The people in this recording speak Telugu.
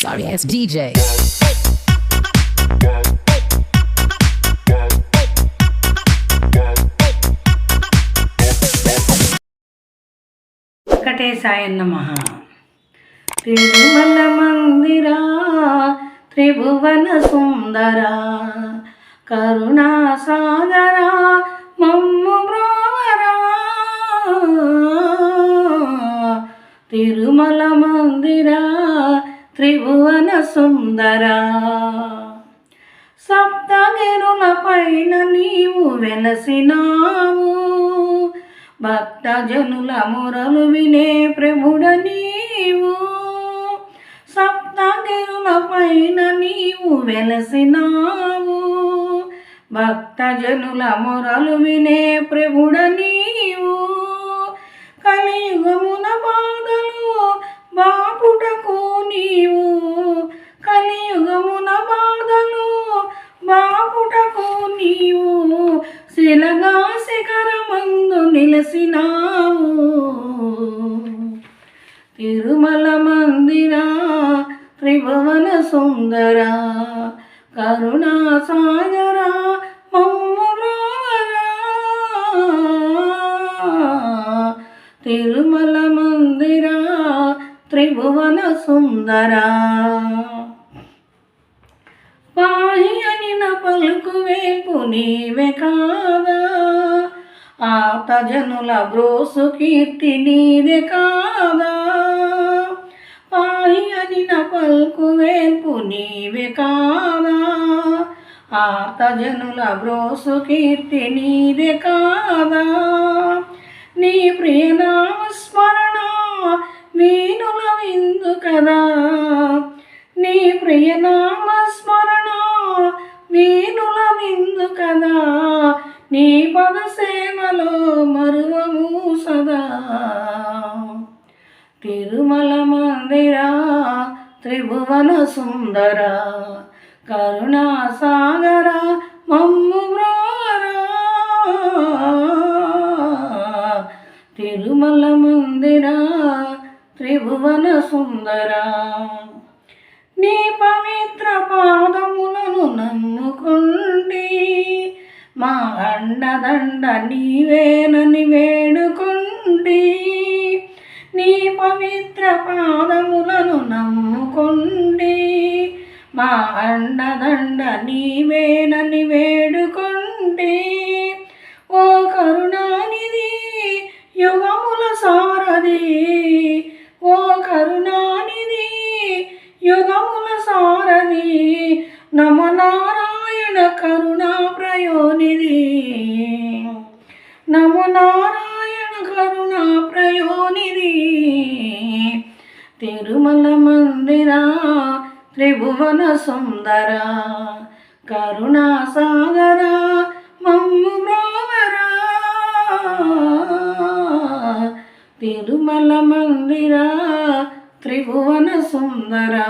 Sorry ass DJ. వెంకటేశాయ నమ. తిరుమల మందిరా త్రిభువన సుందరా కరుణా సాగరా మమ్ము బ్రోవరా తిరుమల మందిరా త్రిభువన సుందరా. సప్తగిరుల పైన నీవు వెలసినావు. భక్త జనుల మొరలు వినే ప్రభుడ నీవు. సప్తగిరుల పైన నీవు వెలసినావు. భక్త జనుల మొరలు వినే ప్రభుడ నీవు. కలియుగమున బాధలు బాపుటకు నీ శిలగా శిఖరమందు నిలసినావు. తిరుమల మందిరా త్రిభువన సుందర కరుణా సాగరా తిరుమల మందిరా త్రిభువన సుందరా పాయి అనిన పలుకు వేపు నీవే కాదా? ఆతజనుల బ్రోసు కీర్తి నీదే కాదా? పాయి అనిన పలుకు వేపు నీవే కాదా? ఆత బ్రోసు కీర్తి నీదే కాదా? నీ ప్రియనామస్మరణ వీణుల విందు కదా? నీ పద సేవలో మరువము సదా. తిరుమల మందిరా త్రిభువన సుందర కరుణా సాగర మమ్ము తిరుమల మందిరా త్రిభువన సుందర. నీ పవిత్ర పాదములను మా అండదండ నీవేనని వేడుకుండి నీ పవిత్ర పాదములను నమ్ముకుండి. మా అండదండ నీవేనని వేడుకుండి ఓ కరుణానిది యుగముల సారథి ఓ కరుణానిది యుగముల సారథి నమనా నమో నారాయణ కరుణా ప్రయోనిధి తిరుమల మందిరా త్రిభువన సుందర కరుణా సాగర మమ్ము బ్రోవరా తిరుమల మందిరా త్రిభువన సుందరా.